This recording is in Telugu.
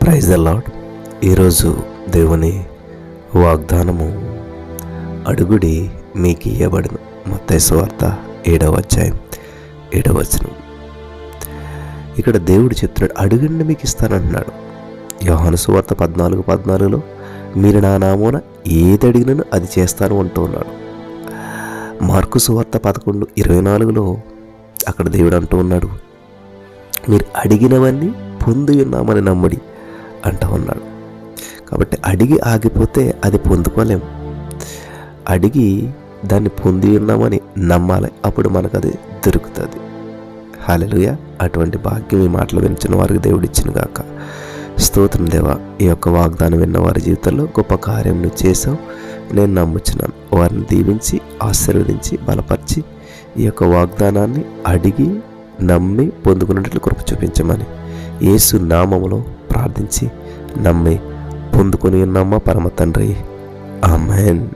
ప్రైజ్ ద లాడ్ ఈరోజు దేవుని వాగ్దానము అడుగుడి మీకు ఇయ్యబడను. మొత్త వార్త ఏడవ అధ్యాయం ఏడవ వచనం. ఇక్కడ దేవుడు చెప్తున్నాడు అడుగండి మీకు ఇస్తానంటున్నాడు యోహాను సువార్త పద్నాలుగు పద్నాలుగులో మీరు నా నామూన ఏది అడిగినను అది చేస్తాను అంటూ ఉన్నాడు. మార్కు సువార్త పదకొండు ఇరవై నాలుగులో అక్కడ దేవుడు అంటూ ఉన్నాడు మీరు అడిగినవన్నీ పొంది ఉన్నామని నమ్ముడి అంటూ ఉన్నాడు. కాబట్టి అడిగి ఆగిపోతే అది పొందుకోలేం. అడిగి దాన్ని పొంది ఉన్నామని నమ్మాలి. అప్పుడు మనకు అది దొరుకుతుంది. హాలెలుయ అటువంటి భాగ్యం ఈ మాటలు వినిచిన వారికి దేవుడు ఇచ్చిన గాక. స్తోత్రం దేవా. ఈ యొక్క వాగ్దానం విన్న వారి జీవితంలో గొప్ప కార్యం చేసావు నేను నమ్ముచున్నాను. వారిని దీవించి ఆశీర్వదించి బలపరిచి ఈ యొక్క వాగ్దానాన్ని అడిగి నమ్మి పొందుకున్నట్లు కృప చూపించమని. యేసు నామములో ప్రార్థించి నమ్మి పొందుకొని ఉన్నామా పరమ తండ్రి? ఆమెన్.